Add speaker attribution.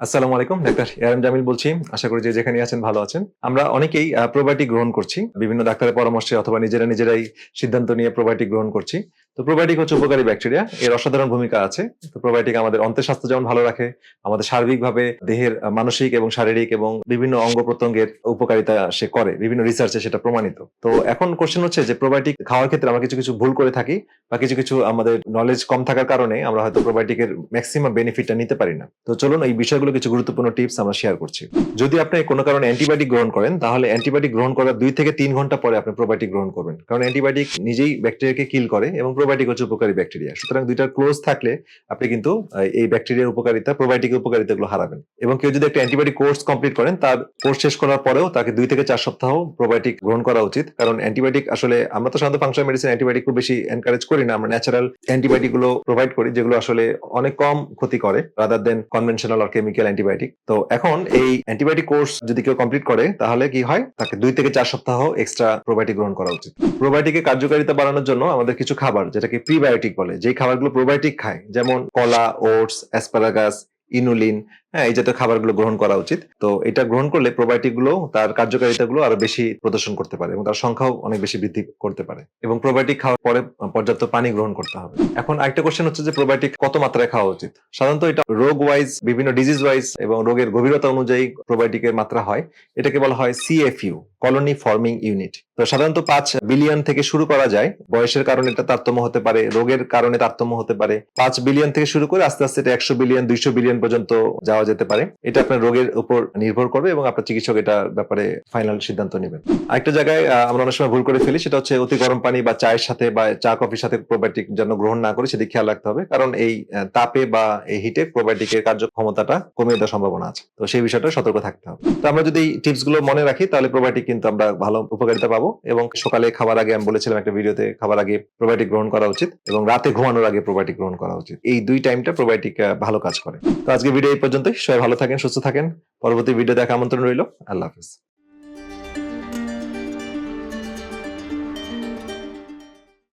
Speaker 1: আসসালামু আলাইকুম, ডাক্তার এরম জামিল বলছি। আশা করি যে যেখানে আছেন ভালো আছেন। আমরা অনেকেই প্রোবায়োটিক গ্রহণ করছি। বিভিন্ন ডাক্তারের পরামর্শে অথবা নিজেরা নিজেরাই সিদ্ধান্ত নিয়ে প্রোবায়োটিক গ্রহণ করছি। তো প্রোবায়োটিক হচ্ছে উপকারী ব্যাকটেরিয়া এর অসাধারণ ভূমিকা আছে। তো প্রোবায়োটিক আমাদের অন্তের স্বাস্থ্য যেমন ভালো রাখে, আমাদের সার্বিকভাবে দেহের মানসিক এবং শারীরিক এবং বিভিন্ন অঙ্গ প্রত্যঙ্গের উপকারিতা সে করে, বিভিন্ন রিসার্চে সেটা প্রমাণিত। তো এখন কোশ্চেন হচ্ছে যে প্রোবায়োটিক খাওয়ার ক্ষেত্রে আমরা কিছু কিছু ভুল করে থাকি বা কিছু কিছু আমাদের নলেজ কম থাকার কারণে আমরা হয়তো প্রোবায়োটিকের ম্যাক্সিমাম বেনিফিটটা নিতে পারি না। তো চলুন এই বিষয়গুলো কিছু গুরুত্বপূর্ণ টিপস আমরা শেয়ার করছি। যদি আপনি কোনো কারণে অ্যান্টিবায়োটিক গ্রহণ করেন, তাহলে অ্যান্টিবায়োটিক গ্রহণ করার দুই থেকে তিন ঘণ্টা পরে আপনি প্রোবায়োটিক গ্রহণ করবেন। কারণ অ্যান্টিবায়োটিক নিজেই ব্যাকটেরিয়াকে কিল করে এবং প্রোবায়োটিক হচ্ছে উপকারী ব্যাকটেরিয়া সুতরাং দুইটার ক্লোজ থাকলে আপনি কিন্তু এই ব্যাকটেরিয়ার উপকারিতা প্রোবায়োটিকের উপকারিতা গুলো হারাবেন। এবং কেউ যদি একটা অ্যান্টিবায়োটিক কোর্স কমপ্লিট করেন, তার কোর্স শেষ করার পরেও তাকে দুই থেকে চার সপ্তাহ প্রোবায়োটিক গ্রহণ করা উচিত। কারণ অ্যান্টিবায়োটিক আসলে আমরা তো সাধারণত ফাংশন মেডিসিন অ্যান্টিবায়োটিক খুব বেশি এনকারেজ করি না, আমরা ন্যাচারাল অ্যান্টিবায়োটিকগুলো প্রোভাইড করি, যেগুলো আসলে অনেক কম ক্ষতি করে রাদার দেন কনভেনশনাল আর কেমিক্যাল অ্যান্টিবায়োটিক তো এখন এই অ্যান্টিবায়োটিক কোর্স যদি কেউ কমপ্লিট করে, তাহলে কি হয়? তাকে দুই থেকে চার সপ্তাহ এক্সট্রা প্রোবায়োটিক গ্রহণ করা উচিত। প্রোবায়োটিকের কার্যকারিতা বাড়ানোর জন্য আমাদের কিছু খাবার যেটাকে প্রিবায়োটিক বলে যে খাবারগুলো প্রোবায়োটিক খায় যেমন কলা ওটস অ্যাসপারাগাস ইনুলিন হ্যাঁ এই জাতীয় খাবারগুলো গ্রহণ করা উচিত। তো এটা গ্রহণ করলে প্রোবায়োটিকগুলো, তার কার্যকারিতা গুলো আরও বেশি প্রদর্শন করতে পারে এবং তার সংখ্যাও অনেক বেশি বৃদ্ধি করতে পারে। এবং প্রোবায়োটিক খাওয়ার পরে পর্যাপ্ত পানি গ্রহণ করতে হবে। এখন আরেকটা কোশ্চেন হচ্ছে যে প্রোবায়োটিক কত মাত্রায় খাওয়া উচিত? সাধারণত এটা রোগ ওয়াইজ বিভিন্ন ডিজিজ ওয়াইজ এবং রোগের গভীরতা অনুযায়ী প্রোবায়োটিকের মাত্রা হয়। এটাকে বলা হয় সিএফইউ কলোনি ফর্মিং ইউনিট তো সাধারণত পাঁচ বিলিয়ন থেকে শুরু করা যায়। বয়সের কারণে এটা তারতম্য হতে পারে, রোগের কারণে তারতম্য হতে পারে। পাঁচ বিলিয়ন থেকে শুরু করে আস্তে আস্তে এটা একশো বিলিয়ন দুইশো বিলিয়ন পর্যন্ত যাওয়া যেতে পারে। এটা আপনার রোগের উপর নির্ভর করবে এবং আপনার চিকিৎসক এটা ব্যাপারে ফাইনাল সিদ্ধান্ত নেবেন। আরেকটা জায়গায় আমরা অনেক সময় ভুল করে ফেলি, সেটা হচ্ছে অতি গরম পানি বা চায়ের সাথে বা চা, কফির সাথে প্রোবায়োটিক যেন গ্রহণ না করি, সেদিকে খেয়াল রাখতে হবে। কারণ এই তাপে বা এই হিটে প্রোবায়োটিকের কার্যক্ষমতাটা কমিয়ে দেওয়ার সম্ভাবনা আছে। তো সেই বিষয়টা সতর্ক থাকতে হবে। তো আমরা যদি এই টিপসগুলো মনে রাখি, তাহলে প্রোবায়োটিক কিন্তু আমরা ভালো উপকারিতা পাবো এবং সকালে খাবার আগে, আমি বলেছিলাম একটা ভিডিওতে, খাবার আগে প্রোবায়োটিক গ্রহণ করা উচিত এবং রাতে ঘুমানোর আগে প্রোবায়োটিক গ্রহণ করা উচিত। এই দুই টাইমটা প্রোবায়োটিক ভালো কাজ করে। তো আজকে ভিডিও এই সবাই ভালো থাকেন সুস্থ থাকেন। পরবর্তী ভিডিও দেখা আমন্ত্রণ রইল। আল্লাহ হাফিজ।